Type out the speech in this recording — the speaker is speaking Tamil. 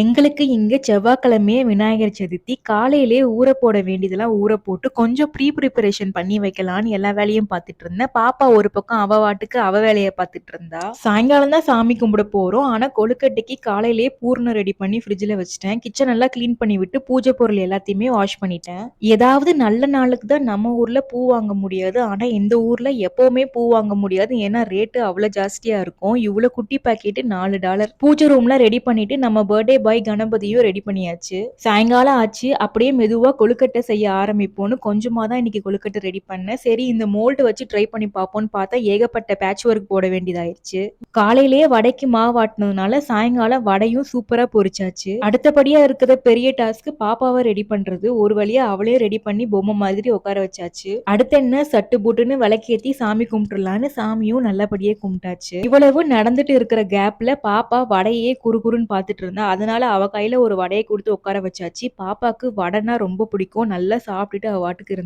எங்களுக்கு இங்க செவ்வாய்க்கிழமையே விநாயகர் சதுர்த்தி. காலையிலேயே ஊற போட வேண்டியதெல்லாம் ஊற போட்டு, கொஞ்சம் ப்ரீ ப்ரிப்பரேஷன் பண்ணி வைக்கலான்னு எல்லா வேலையும் பார்த்துட்டு இருந்தேன். பாப்பா ஒரு பக்கம் அவ பாட்டுக்கு அவ வேலையை பார்த்துட்டு இருந்தா. சாயங்காலம் தான் சாமி கும்பிட போறோம். ஆனா கொழுக்கட்டைக்கு காலையிலேயே பூரணம் ரெடி பண்ணி ஃப்ரிட்ஜில் வச்சுட்டேன். கிச்சன் எல்லாம் க்ளீன் பண்ணி விட்டு பூஜை பொருள் எல்லாத்தையுமே வாஷ் பண்ணிட்டேன். ஏதாவது நல்ல நாளுக்கு தான் நம்ம ஊர்ல பூ வாங்க முடியாது. ஆனா இந்த ஊர்ல எப்பவுமே பூ வாங்க முடியாது. ஏன்னா ரேட்டு அவ்வளோ ஜாஸ்தியா இருக்கும். இவ்வளோ குட்டி பாக்கெட்டு நாலு டாலர். பூஜை ரூம்லாம் ரெடி பண்ணிட்டு நம்ம பர்த்டே பாய் கணபதியும் ரெடி பண்ணியாச்சு. சாயங்காலம் ஆச்சு. அப்படியே மெதுவாக கொழுக்கட்டை செய்ய ஆரம்பிப்போம்னு கொஞ்சமா தான் இன்னைக்கு கொழுக்கட்டை ரெடி பண்ணேன். சரி இந்த மோல்டு வச்சு ட்ரை பண்ணி பார்ப்போம்னு பார்த்தா ஏகப்பட்ட பேட்ச் ஒர்க் போட வேண்டியதாயிருச்சு. காலையிலேயே வடைக்கு மாவு ஆட்டினதுனால சாயங்காலம் வடையும் சூப்பரா பொரிச்சாச்சு. அடுத்தபடியா இருக்கிற பெரிய டாஸ்க்கு பாப்பாவை ரெடி பண்றது. ஒரு வழியா அவளே ரெடி பண்ணி பொம்மை மாதிரி உட்கார வச்சாச்சு. அடுத்து என்ன சட்டு புட்டுன்னு விளக்கேத்தி சாமி கும்பிட்டுலான்னு சாமியும் நல்லபடியே கும்பிட்டாச்சு. இவ்வளவு நடந்துட்டு இருக்கிற கேப்ல பாப்பா வடையே குறுகுறுன்னு பார்த்துட்டு இருந்தா. அதனால அவ கையில ஒரு வடையை கொடுத்து உட்கார வச்சாச்சு. பாப்பாக்கு வடைனா ரொம்ப பிடிக்கும். நல்லா சாப்பிட்டுட்டு அவ பாட்டுக்கு இருந்தா.